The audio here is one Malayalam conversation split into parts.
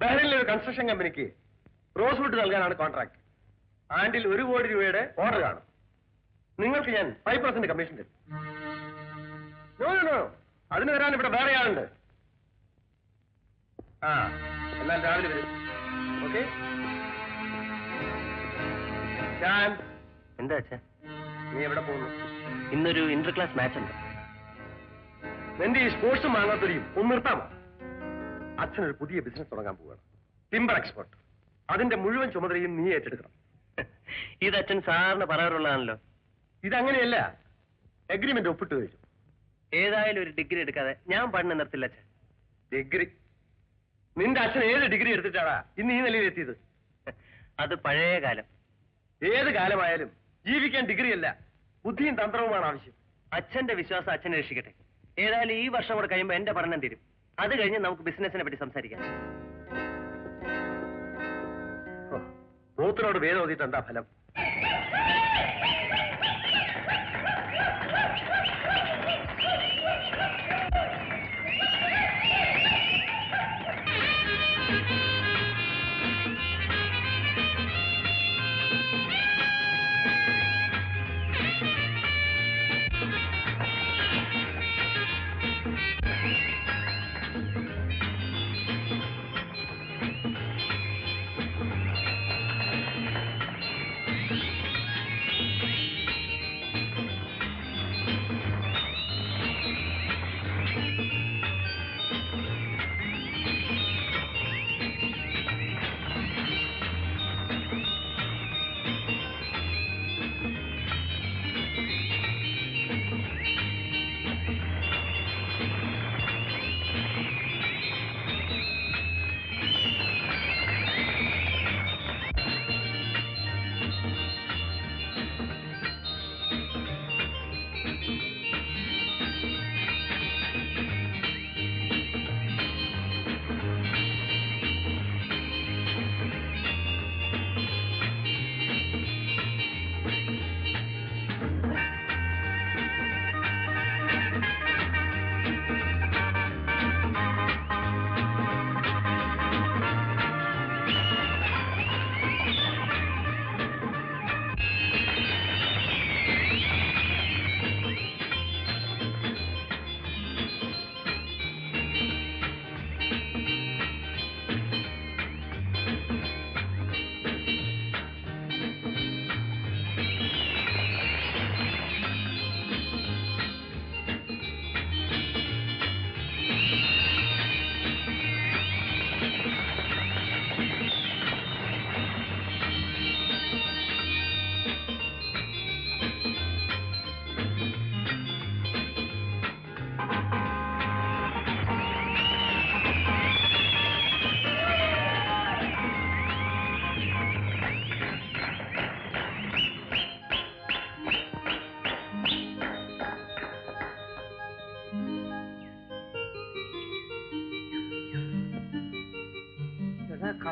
ബഹ്റിനിലെ ഒരു കൺസ്ട്രക്ഷൻ കമ്പനിക്ക് റോസ്വുഡ് നൽകാനാണ് കോൺട്രാക്ട് ആണ്ടിൽ ഒരു കോടി രൂപയുടെ ഓർഡർ കാണും. നിങ്ങൾക്ക് ഞാൻ ഫൈവ് പെർസെന്റ് കമ്മീഷൻ തരും. നോ നോ നോ അതിന് തരാൻ ഇവിടെ വേറെ ആളുണ്ട്. ആ എന്നാൽ രാവിലെ വരും. ഓക്കെ ഞാൻ എന്താ അച്ഛൻ നീ എവിടെ പോകുന്നു? ഇന്നൊരു ഇന്റർ ക്ലാസ് മാച്ച് ഉണ്ട്. നിന്റെ ഈ സ്പോർട്സും വാങ്ങാത്തൊരു ഒന്ന് നിർത്താമോ? അച്ഛനൊരു പുതിയ ബിസിനസ് തുടങ്ങാൻ പോവുകയാണ്. ടിമ്പർ എക്സ്പോർട്ട് അതിന്റെ മുഴുവൻ ചുമതലയും നീ ഏറ്റെടുക്കണം. ഇത് അച്ഛൻ സാറിന് പറയാറുള്ളതാണല്ലോ. ഇതങ്ങനെയല്ല. അഗ്രിമെന്റ് ഒപ്പിട്ട് കഴിഞ്ഞു ഏതായാലും ഒരു ഡിഗ്രി എടുക്കാതെ ഞാൻ പഠനം നിർത്തില്ല അച്ഛൻ. ഡിഗ്രി നിന്റെ അച്ഛൻ ഏത് ഡിഗ്രി എടുത്തിട്ടാടാ ഇന്ന് ഈ നിലയിൽ എത്തിയത്? അത് പഴയ കാലം. ഏത് കാലമായാലും ജീവിക്കാൻ ഡിഗ്രി അല്ല ബുദ്ധിയും തന്ത്രവുമാണ് ആവശ്യം. അച്ഛന്റെ വിശ്വാസം അച്ഛനെ രക്ഷിക്കട്ടെ. ഏതായാലും ഈ വർഷം കൂടെ കഴിയുമ്പോൾ എന്റെ പഠനം തീരും. അത് കഴിഞ്ഞ് നമുക്ക് ബിസിനസിനെ പറ്റി സംസാരിക്കാം. ഓ, പോത്തിനോട് വേദം ഓതിയിട്ട് എന്താ ഫലം?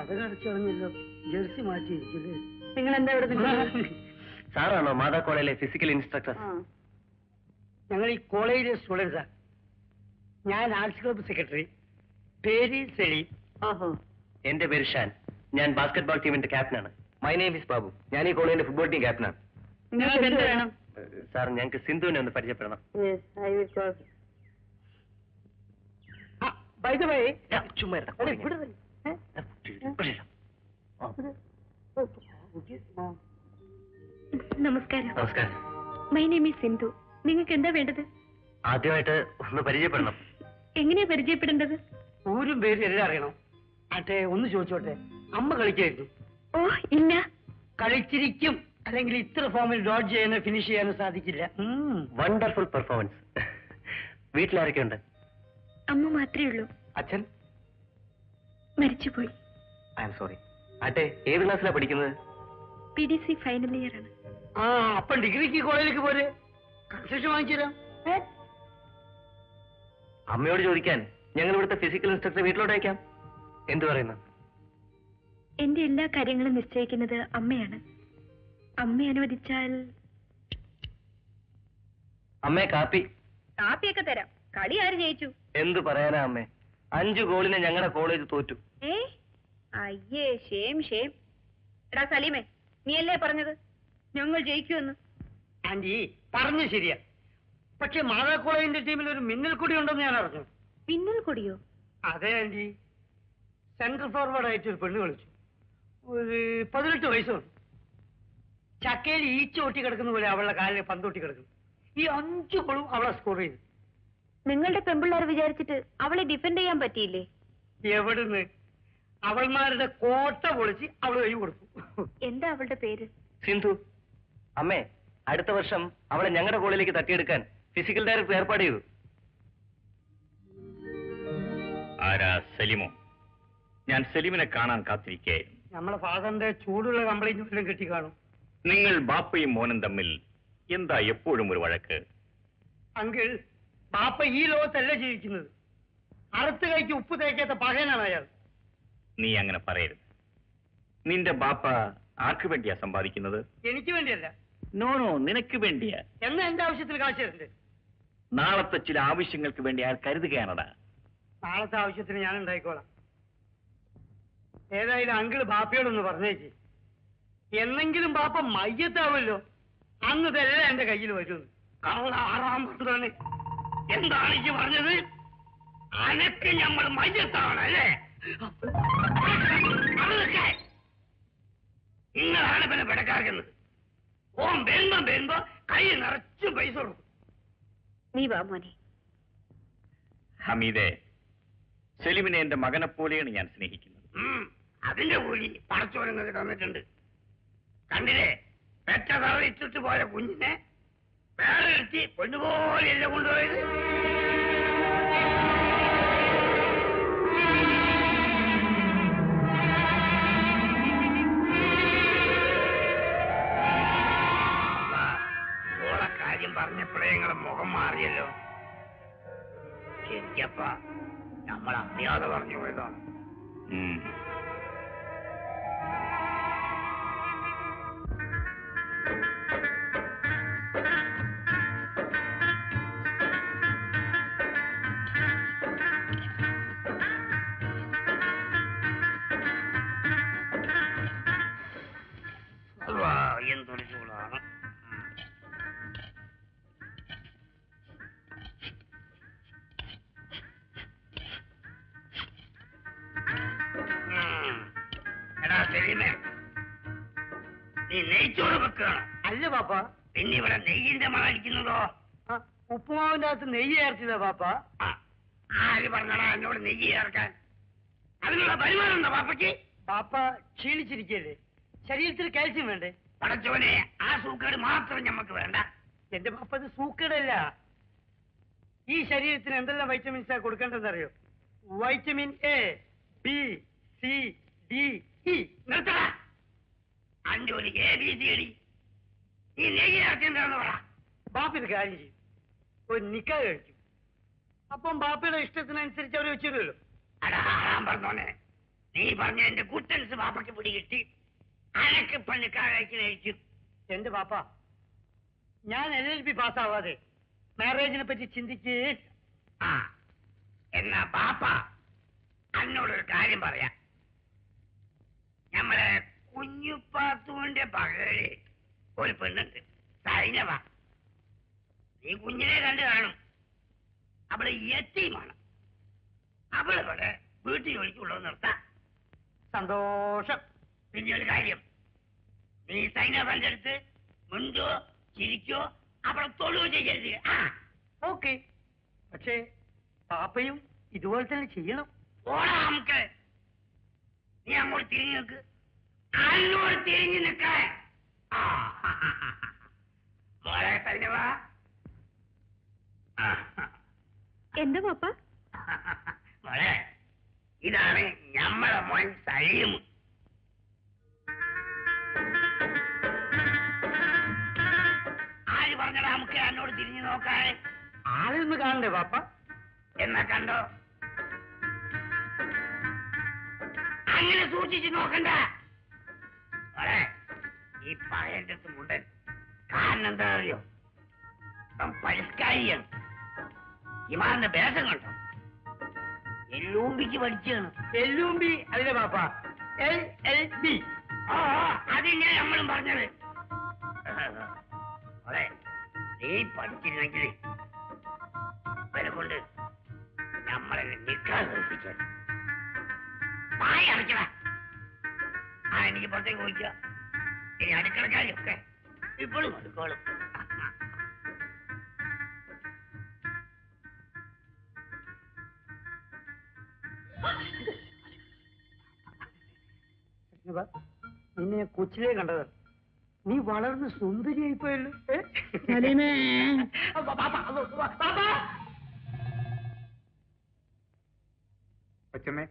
കളഞ്ഞല്ലോ ജേഴ്സി മാറ്റിയിരിക്കില്ലേ? നിങ്ങൾ എന്താ ഇവിടെ നിൽക്കുന്നത്? സാറാണോ മാതാ കോളേജിലെ ഫിസിക്കൽ ഇൻസ്ട്രക്ടർ ആ. ഞങ്ങൾ ഈ കോളേജിലെ സ്റ്റുഡൻസാ ഞാൻ ആർട്സ് ക്ലബ്ബ് സെക്രട്ടറി പേര് സെലീം. ഓഹോ. എന്റെ പേര് ഷാൻ. ഞാൻ ബാസ്കറ്റ്ബോൾ ടീമിന്റെ ക്യാപ്റ്റനാണ് മൈ നെയിം ഇസ് ബാബു ഞാൻ ഈ കോളേജിന്റെ ഫുട്ബോൾ ടീം ക്യാപ്റ്റനാണ് നിങ്ങൾക്ക് എന്ത് വേണം? സാർ ഞങ്ങൾക്ക് സിന്ധുവിനെ ഒന്ന് പരിചയപ്പെടണം. I will call by the way ചുമ്മാ ഇരുടാ, ഇവിടെ. ആ, നമസ്കാരം. നമസ്കാരം. മൈ നെയിം ഈസ് സിന്ധു നിങ്ങൾക്ക് എന്താ വേണ്ടത്? ആദ്യമായിട്ട് ഒന്ന് പരിചയപ്പെടണം. എങ്ങനെയാ പരിചയപ്പെടേണ്ടത്? ഒരു പേര് എല്ലാം അറിയണം. അട്ടെ ഒന്ന് ചോദിച്ചോട്ടെ. അമ്മ കളിക്കായിരുന്നു. ഓ ഇല്ല. കളിച്ചിരിക്കും. അല്ലെങ്കിൽ ഇത്ര ഫോമിൽ ഡോട്ട് ചെയ്യാനോ ഫിനിഷ് ചെയ്യാനോ സാധിക്കില്ല. വണ്ടർഫുൾ പെർഫോമൻസ് വീട്ടിലാരൊക്കെ ഉണ്ട് അമ്മ മാത്രമേ ഉള്ളൂ. അച്ഛൻ? മരിച്ചുപോയി. ഐ എം സോറി ആട്ടെ ഏത് ക്ലാസ്സിലാ പഠിക്കുന്നത്? P D C final year ആണ്. ആ അപ്പൊ ഡിഗ്രിക്ക് കോളേജിലേക്ക് പോരെ. കൺസെഷൻ വാങ്ങിച്ചു അമ്മയോട് ചോദിക്കാൻ ഞങ്ങൾ ഇവിടുത്തെ ഫിസിക്കൽ ഇൻസ്ട്രക്ടർ വീട്ടിലോട്ട് അയക്കാം. എന്തു പറയുന്നു? എന്റെ എല്ലാ കാര്യങ്ങളും നിശ്ചയിക്കുന്നത് അമ്മയാണ്. അമ്മ അനുവദിച്ചാൽ അമ്മേ കാപ്പി. കാപ്പിയൊക്കെ തരാം. കളി ആര് ജയിച്ചു? എന്ത് പറയാനാ അമ്മേ? അഞ്ചു ഗോളിന് ഞങ്ങളുടെ കോളേജ് തോറ്റു. ഏ? അയ്യേ ഷേം ഷേം എടാ സലീമേ നീയല്ലേ പറഞ്ഞത്? ഞങ്ങൾ ജയിക്കുമെന്ന്. ആന്റി പറഞ്ഞു ശരിയാ. പക്ഷെ മാതാ കോളേജിന്റെ ടീമിൽ ഒരു മിന്നൽ കൊടി ഉണ്ടെന്ന് ഞാൻ അറിഞ്ഞു. പിന്നൽ കൊടിയോ? അതെ ആന്റി. സെൻട്രൽ ഫോർവേഡ് ആയിട്ട് ഒരു പെണ്ണ് കളിച്ചു. ഒരു പതിനെട്ട് വയസ്സുണ്ട്. ചക്കയിൽ ഈച്ച ഒട്ടി കിടക്കുന്ന പോലെ അവളുടെ കാലിൽ പന്തൊട്ടി കിടക്കുന്നു. ഈ അഞ്ചു ഗോളും അവളെ സ്കോർ ചെയ്തു. നിങ്ങളുടെ പെമ്പിള്ളേർ വിചാരിച്ചിട്ട് അവളെ ഡിഫെൻഡ് ചെയ്യാൻ പറ്റിയില്ലേ? എവിടുന്ന്? അവൾമാരുടെ കോട്ട പൊളിച്ച് അവൾ കൈ കൊടുത്തു. എന്താ അവളുടെ പേര്? സിന്ധു. അമ്മേ അടുത്ത വർഷം അവളെ ഞങ്ങളുടെ കോളിലേക്ക് തട്ടിയെടുക്കാൻ ഫിസിക്കൽ ഡയറക്ടർ ഏർപ്പാട് ചെയ്തു. ആരാ സലിമോ? ഞാൻ സലിമിനെ കാണാൻ കാത്തിരിക്കുകയായിരുന്നു. നമ്മളെ ഫാദറിന്റെ ചൂടുള്ള കംപ്ലൈന്റ് വല്ലതും കിട്ടി കാണും നിങ്ങൾ ബാപ്പയും മോനും തമ്മിൽ എന്താ എപ്പോഴും ഒരു വഴക്ക്? അങ്കിൾ ബാപ്പ ഈ ലോകത്തല്ല ജീവിക്കുന്നത്. അറുത്ത് കൈക്ക് ഉപ്പ് തേക്കാത്ത പഴയനാണ് അയാൾ. നീ അങ്ങനെ പറയരുത്. നിന്റെ ബാപ്പ ആർക്ക് വേണ്ടിയാ സമ്പാദിക്കുന്നത്? എനിക്ക് വേണ്ടിയല്ല. നോ നോ നിനക്ക് വേണ്ടിയാ. എന്നാ എന്റെ ആവശ്യത്തിന് കാശ് തരണ്ട്. നാളത്തെ ചില ആവശ്യങ്ങൾക്ക് വേണ്ടി അയാൾ കരുതുകയാണടാ. നാളത്തെ ആവശ്യത്തിന് ഞാൻ ഉണ്ടായിക്കോളാം. ഏതായാലും അങ്കിൾ ബാപ്പയോടൊന്ന് പറഞ്ഞേക്ക്. എന്നെങ്കിലും ബാപ്പ മയ്യത്താവല്ലോ അന്ന് ഇതെല്ലാം എന്റെ കയ്യിൽ വരുന്നു കള്ള ആറാം പന്ത്രണ്ട്. എന്താണ് ഈ പറഞ്ഞത്? അനക്ക് നമ്മൾ മയ്യത്താണ് അല്ലേ അതൊക്കെ നിങ്ങളാണ് പിന്നെ പിടക്കാക്കുന്നത് ഓം വരുമ്പോ വരുമ്പോ കൈ നിറച്ചും പൈസ കൊടുക്കും. നീ വാ മോനെ. ഹമീദേ സെലിമിനെ എന്റെ മകനെ പോലെയാണ് ഞാൻ സ്നേഹിക്കുന്നത്. അതിന്റെ കൂലി പടച്ചോരങ്ങൾ തന്നിട്ടുണ്ട്. കണ്ടില്ലേ? പെറ്റ തറയിട്ടിട്ട് പോയ കുഞ്ഞിനെ വേറെ എടുത്തി പൊന്നുപോലെയല്ല കൊണ്ടുപോയത് കാര്യം പറഞ്ഞപ്പോഴേ നിങ്ങളെ മുഖം മാറിയല്ലോ. ശരിക്കപ്പ നമ്മൾ അറിയാതെ പറഞ്ഞു പോയതാണ്. സലീമേ നീ നെയ്ച്ചോറ് വെക്കുകയാണ് അല്ല പാപ്പ. പിന്നെ ഇവിടെ നെയ്യിന്റെ മണം അടിക്കുന്നതോ ഉപ്പുമാവിന്റെ അകത്ത് നെയ്യ് ചേർത്തില്ല പാപ്പ? ആര് പറഞ്ഞടാ എന്നോട് നെയ്യ് ചേർക്കാൻ? അതിനുള്ള വരുമാനം ഉണ്ടോ പാപ്പയ്ക്ക്? പാപ്പ ക്ഷീണിച്ചിരിക്കല്ലേ ശരീരത്തിൽ കാൽസ്യം വേണ്ടേ? പടച്ചോനെ ആ സൂക്കേട് മാത്രം ഞമ്മക്ക് വേണ്ട. എന്റെ പാപ്പ അത് സൂക്കേടല്ല. ഈ ശരീരത്തിന് എന്തെല്ലാം വൈറ്റമിൻസാ കൊടുക്കേണ്ടതെന്നറിയോ? Vitamin A B C D നിർത്തട. അന്റെ ഒരു എ ബി സി ഡി ഈ നെയ്യ് ചേർക്കേണ്ടതെന്ന് പറ. ബാപ്പിന് കാര്യം ചെയ്യും. ഒരു നിക്ക കഴിക്കും. അപ്പം ബാപ്പയുടെ ഇഷ്ടത്തിനനുസരിച്ച് അവർ വെച്ചിരുമല്ലോ പറഞ്ഞോനെ? നീ പറഞ്ഞ എന്റെ കുട്ടൻസ് ബാപ്പയ്ക്ക് പിടി കിട്ടി. അനക്ക് പണിക്കാരായിരിക്കും എന്റെ ബാപ്പ ഞാൻ എൽ എൽ ബി പാസ്സാവാതെ മാരേജിനെ പറ്റി ചിന്തിക്കേ ആ എന്നാ ബാപ്പ അന്നോടൊരു കാര്യം പറയാം. നമ്മളെ കുഞ്ഞുപ്പാത്തുവിന്റെ പകൽ ഒരു പെണ്ണുണ്ട്. സൈനവ നീ കുഞ്ഞിനെ കണ്ടു കാണും. അവൾ യത്തീമാണ് അവളിവിടെ വീട്ടിൽ ജോലിക്കുള്ളത് നിർത്താം. സന്തോഷം. പിന്നെ ഒരു കാര്യം. നീ സൈനവന്റെ അടുത്ത് മുണ്ടോ ചിരിക്കോ അവളെ തൊഴുകയോ ചെയ്യരുത്. ഓക്കെ. പക്ഷേ പാപ്പയും ഇതുപോലെ തന്നെ ചെയ്യണം. ഓടാ നമുക്ക്. നീ അങ്ങോട്ട് തിരിഞ്ഞു നിൽക്ക് അങ്ങോട്ട് തിരിഞ്ഞു നിൽക്ക. മോളെ സൈനവ ആ എന്താ പാപ്പ? മോളെ ഇതാണ് ഞമ്മളെ മോൻ സലീം. ആര് പറഞ്ഞടാ നമുക്ക് എന്നോട് തിരിഞ്ഞു നോക്കാൻ? ആരൊന്ന് കാണണ്ടേ പാപ്പ? എന്നാ കണ്ടോ? അങ്ങനെ സൂക്ഷിച്ചു നോക്കണ്ട. ഈ പഴയന്റെ മുണ്ടൻ. കാരണം എന്താ അറിയോ ഇവൻ പരിഷ്കാരിയാണ് ഇമാറിന്റെ വേഷം കണ്ടോ എല്ലൂമ്പിക്ക് പഠിച്ചാണ്. എല്ലൂമ്പി അതിന്റെ പാപ്പ എൽ എൽ ബി. ആ ഞാൻ നമ്മളും പറഞ്ഞത്. അതെ നീ പഠിച്ചിരുന്നെങ്കിൽ ഇവരെ കൊണ്ട് നമ്മളെ നിൽക്കാൻ വായ അടയ്ക്കട ആ എനിക്ക് പുറത്തേക്ക് പോയിക്കുക ഇനി അടുക്കള കാര്യമൊക്കെ ഇപ്പോഴും എടുക്കോളും നിന്നെ കൊച്ചിലേ കണ്ടത് നീ വളർന്ന് സുന്ദരിയായി പോയല്ലോ കൊച്ചമ്മേ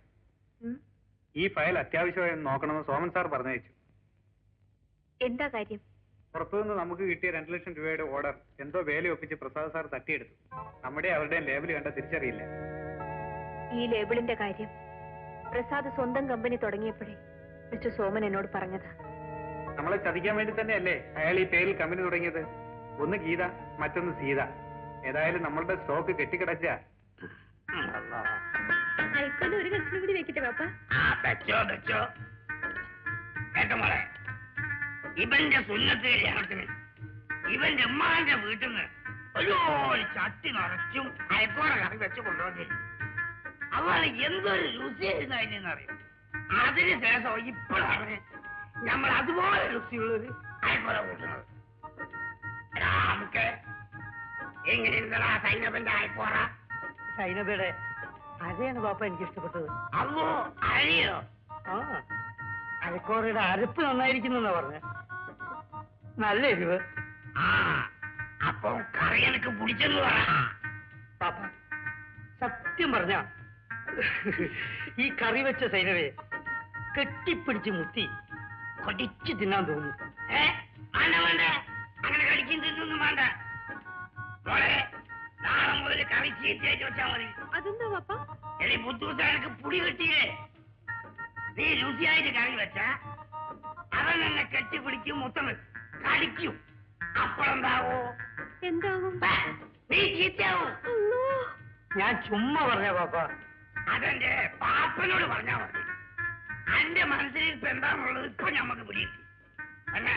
ഈ ഫയൽ അത്യാവശ്യമായി നോക്കണമെന്ന് സോമൻ സാർ പറഞ്ഞയച്ചു. എന്താ കാര്യം? പുറത്തുനിന്ന് നമുക്ക് കിട്ടിയ രണ്ടു ലക്ഷം രൂപയുടെ ഓർഡർ എന്തോ വേല ഒപ്പിച്ച് പ്രസാദ് സാർ തട്ടിയെടുത്തു. നമ്മുടെ അവരുടെയും ലേബിൾ കണ്ട തിരിച്ചറിയില്ല. ഈ ലേബിളിന്റെ കാര്യം പ്രസാദ് സ്വന്തം കമ്പനി തുടങ്ങിയപ്പോഴേ മിസ്റ്റർ സോമൻ എന്നോട് പറഞ്ഞതാ. നമ്മളെ ചതിക്കാൻ വേണ്ടി തന്നെയല്ലേ അയാൾ ഈ പേരിൽ കമ്പനി തുടങ്ങിയത്? ഒന്ന് ഗീത മറ്റൊന്ന് സീത. ഏതായാലും നമ്മളുടെ സ്റ്റോക്ക് കെട്ടിക്കിടച്ച ഐക്കോന്റെ ഒരു കഷ്ണം കൂടി വെക്കട്ടെ പാപ്പ ആ വെച്ചോ വെച്ചോ. കേട്ടോ മോളെ. ഇവന്റെ സുന്നത്ത് കല്യാണത്തിന് ഇവന്റെ ഉമ്മാന്റെ വീട്ടിൽ നിന്ന് അയ്യോ ചട്ടി നിറച്ചും അയക്കോറ കറി വെച്ച് കൊണ്ടുവന്നി അവൾ എന്തൊരു രുചിയായിരുന്നു അതിനെന്നറിയും? അതിന് ശേഷം ഇപ്പോഴാണ് നമ്മൾ അതുപോലെ രുചിയുള്ളൊരു അയക്കോറ കൂട്ടുന്നത് നമുക്ക് എങ്ങനെയുണ്ടടാ സൈനബന്റെ അയക്കോറ സൈനബയുടെ അരയാണ് പാപ്പ എനിക്ക് ഇഷ്ടപ്പെട്ടത് അമ്മോ അഴിയോ ആ അരക്കോറയുടെ അരപ്പ് നന്നായിരിക്കുന്നെന്നാ പറഞ്ഞ. നല്ല എരിവ്. അപ്പം കറി എനിക്ക് പിടിച്ചെന്ന് പറ. പാപ്പ സത്യം പറഞ്ഞ ഈ കറി വെച്ച സൈനവേ കെട്ടിപ്പിടിച്ച് മുത്തി കൊടിച്ച് തിന്നാൻ തോന്നുന്നു. ഏ വേണ്ട വേണ്ട. അങ്ങനെ കടിക്കും തിന്നൊന്നും വേണ്ട. മോളെ മുതൽ കറി ചീത്തയായിട്ട് വെച്ചാ മതി. അതെന്താ പാപ്പ? എടി ബുദ്ധൂസ എനിക്ക് പുടി കിട്ടിയില്ലേ? നീ രുചിയായിട്ട് കറി വെച്ച അവൻ എന്നെ കെട്ടിപ്പിടിക്കും മുത്തം കടിക്കും. അപ്പോഴെന്താവോ? എന്താകും? ആ, നീ ചീത്തയാവും. ഞാൻ ചുമ്മാ പറഞ്ഞ പാപ്പ. അതെന്റെ പാപ്പനോട് പറഞ്ഞാ മതി. അന്റെ മനസ്സിൽ ഇപ്പൊ എന്താണുള്ളത് ഇപ്പൊ ഞമ്മക്ക് പിടിയിട്ടു അല്ലേ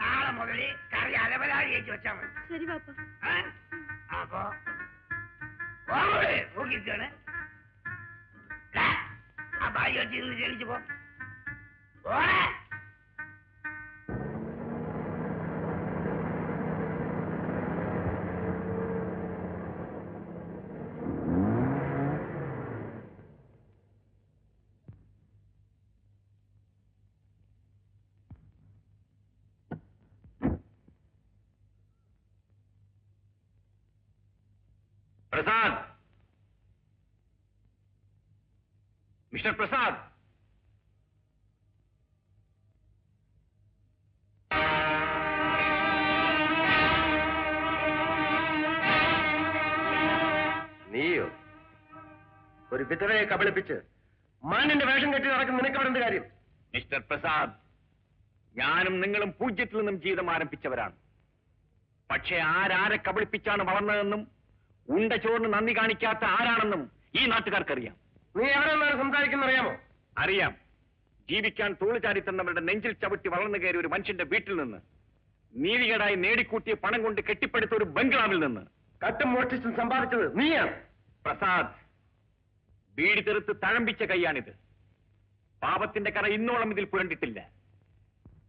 നാളെ മുതൽ കറി അലവലാതി ചേച്ചി വെച്ചാ മതി. ശരി പാപ്പ? അപ്പൊ ഓമോളെ നോക്കിക്കാണ് ആ ഭാര്യ വെച്ച് ഇന്ന് ജനിച്ചു പോ പോണേ പ്രസാദ് മിസ്റ്റർ പ്രസാദ്. നീയോ? ഒരു വിധവയെ കബളിപ്പിച്ച് മാനിന്റെ വേഷം കെട്ടി നടക്കുന്ന നിനക്ക് എന്ത് കാര്യം? മിസ്റ്റർ പ്രസാദ് ഞാനും നിങ്ങളും പൂജ്യത്തിൽ നിന്നും ജീവിതം ആരംഭിച്ചവരാണ്. പക്ഷേ ആരാരെ കബളിപ്പിച്ചാണ് വളർന്നതെന്നും ഉണ്ട ചോറിന് നന്ദി കാണിക്കാത്ത ആരാണെന്നും ഈ നാട്ടുകാർക്കറിയാം. നീ നിന്നാണ് സംസാരിക്കുന്ന അറിയാമോ? അറിയാം. ജീവിക്കാൻ തോളു ചാരി തന്നവരുടെ നെഞ്ചിൽ ചവിട്ടി വളർന്നു കയറിയ ഒരു മനുഷ്യന്റെ വീട്ടിൽ നിന്ന്. നീതികേടായി നേടിക്കൂട്ടിയ പണം കൊണ്ട് കെട്ടിപ്പടുത്ത ഒരു ബംഗ്ലാവിൽ നിന്ന്. കട്ടും മോഷ്ടിച്ചും സമ്പാദിച്ചത് നീയാണ്. പ്രസാദ് വീടി തെറുത്ത് തഴമ്പിച്ച കൈയാണിത്. പാപത്തിന്റെ കറ ഇന്നോളം ഇതിൽ പുരണ്ടിട്ടില്ല.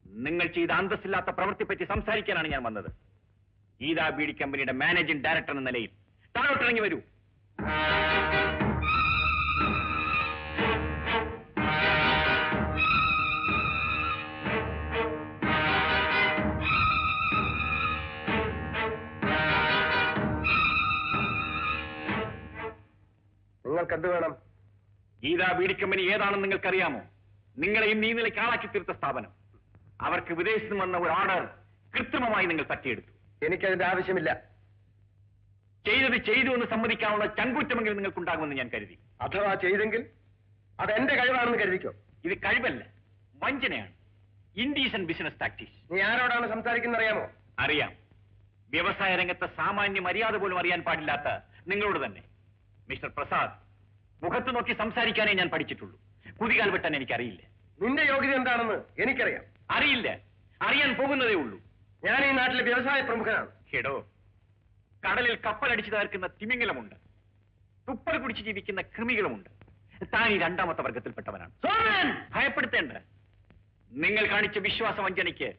നിങ്ങൾ ചെയ്ത അന്തസ്സില്ലാത്ത പ്രവൃത്തിപ്പറ്റി സംസാരിക്കാനാണ് ഞാൻ വന്നത്. ഗീതാ ബീഡി കമ്പനിയുടെ മാനേജിംഗ് ഡയറക്ടർ എന്ന നിലയിൽ. താഴോട്ടിറങ്ങി വരൂ. നിങ്ങൾക്ക് എന്ത് വേണം? ഗീതാ ബീഡി കമ്പനി ഏതാണെന്ന് നിങ്ങൾക്കറിയാമോ? നിങ്ങളെ ഈ നിലയ്ക്ക് ആളാക്കി തീർത്ത സ്ഥാപനം. അവർക്ക് വിദേശത്ത് നിന്ന് വന്ന ഒരു ഓർഡർ കൃത്രിമമായി നിങ്ങൾ തട്ടിയെടുത്തു. എനിക്കതിന്റെ ആവശ്യമില്ല. ചെയ്തത് ചെയ്തു എന്ന് സമ്മതിക്കാനുള്ള ചങ്കൂറ്റമെങ്കിലും നിങ്ങൾക്കുണ്ടാകുമെന്ന് ഞാൻ കരുതി. അഥവാ ചെയ്തെങ്കിൽ അത് എന്റെ കഴിവാണെന്ന് കരുതിക്കോ? ഇത് കഴിവല്ല വഞ്ചനയാണ്. ഇൻഡീഷൻ ബിസിനസ് പ്രാക്ടീസ് നീ ആരോടാണ് സംസാരിക്കുന്ന അറിയാമോ? അറിയാം. വ്യവസായ രംഗത്തെ സാമാന്യ മര്യാദ പോലും അറിയാൻ പാടില്ലാത്ത നിങ്ങളോട് തന്നെ. മിസ്റ്റർ പ്രസാദ് മുഖത്ത് നോക്കി സംസാരിക്കാനേ ഞാൻ പഠിച്ചിട്ടുള്ളൂ. കുതികാൽ വെട്ടാൻ എനിക്കറിയില്ല. നിന്റെ യോഗ്യത എന്താണെന്ന് എനിക്കറിയാം. അറിയില്ല. അറിയാൻ പോകുന്നതേ ഉള്ളൂ. ഞാൻ ഈ നാട്ടിലെ വ്യവസായ പ്രമുഖനാണ്. കേടോ കടലിൽ കപ്പലടിച്ചു തകർക്കുന്ന തിമിംഗലമുണ്ട്. തുപ്പൽ കുടിച്ച് ജീവിക്കുന്ന കൃമികളുമുണ്ട്. താൻ ഈ രണ്ടാമത്തെ വർഗത്തിൽപ്പെട്ടവനാണ്. ഭയപ്പെടുത്തേണ്ട. നിങ്ങൾ കാണിച്ച വിശ്വാസവഞ്ചനയ്ക്ക്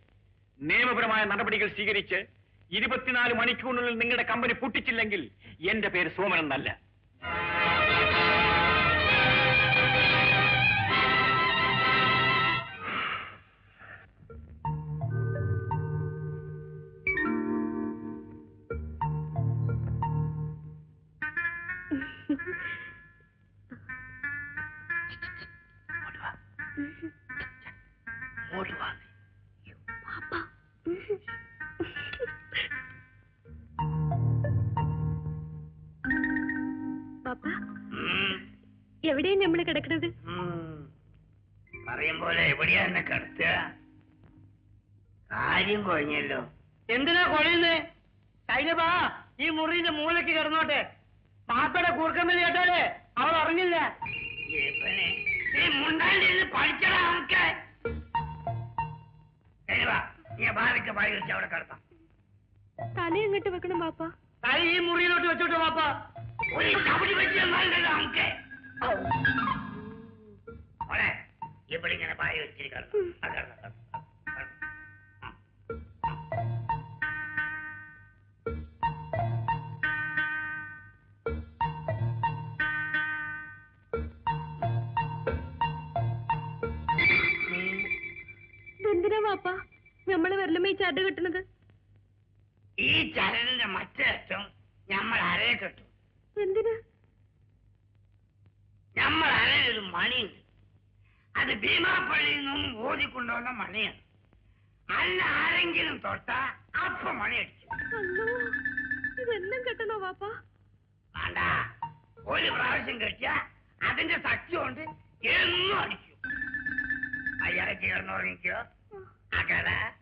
നിയമപരമായ നടപടികൾ സ്വീകരിച്ച് ഇരുപത്തിനാല് മണിക്കൂറിനുള്ളിൽ നിങ്ങളുടെ കമ്പനി പൊട്ടിച്ചില്ലെങ്കിൽ എന്റെ പേര് സോമൻ എന്നല്ല. എവിടെയാ നമ്മൾ കിടക്കുന്നത്. പറയും പോലെ എവിടെയാ എന്നെ കിടത്തുക? കാര്യം കൊഴഞ്ഞല്ലോ. എന്തിനാ കൊഴയുന്നേ? ശൈലബാ ഈ മുറിന്റെ മൂലക്ക് കിടന്നോട്ടെ. പാപ്പയുടെ കൂർക്കമ്മൽ കേട്ടാലേ അവൾ അറിഞ്ഞില്ല പഠിച്ചടാ നമുക്ക് തല എങ്ങോട്ട് വെക്കണം പാപ്പ? തല ഈ മുറിയിലോട്ട് വെച്ചോട്ടോ പാപ്പ. ഒരു കബടി വെച്ച് നമുക്ക് മോളെ ഇവിടെ ഇങ്ങനെ പായി കിടന്നു. കിടന്നു. എന്തിനാ നമ്മൾ കെട്ടണത് ഈ ചരലിന്റെ മറ്റേ അറ്റം നമ്മൾ അരയെ കെട്ടും എന്തിനാ നമ്മൾ അരയിലൊരു മണിയുണ്ട് അത് ഭീമാപ്പള്ളിയിൽ നിന്നും ഓതിക്കൊണ്ടുവന്ന മണിയാണ്. അല്ല ആരെങ്കിലും തൊട്ട അപ്പ മണി അടിച്ചു അല്ലോ ഇതെന്നും കെട്ടണോ പാപ്പ വേണ്ട. ഒരു പ്രാവശ്യം കെട്ടിയ അതിന്റെ ശക്തി കൊണ്ട് എന്നും അടിച്ചു അയാളെ ചേർന്നുറങ്ങിക്കോ അകട ആ. റഹ്മാനെ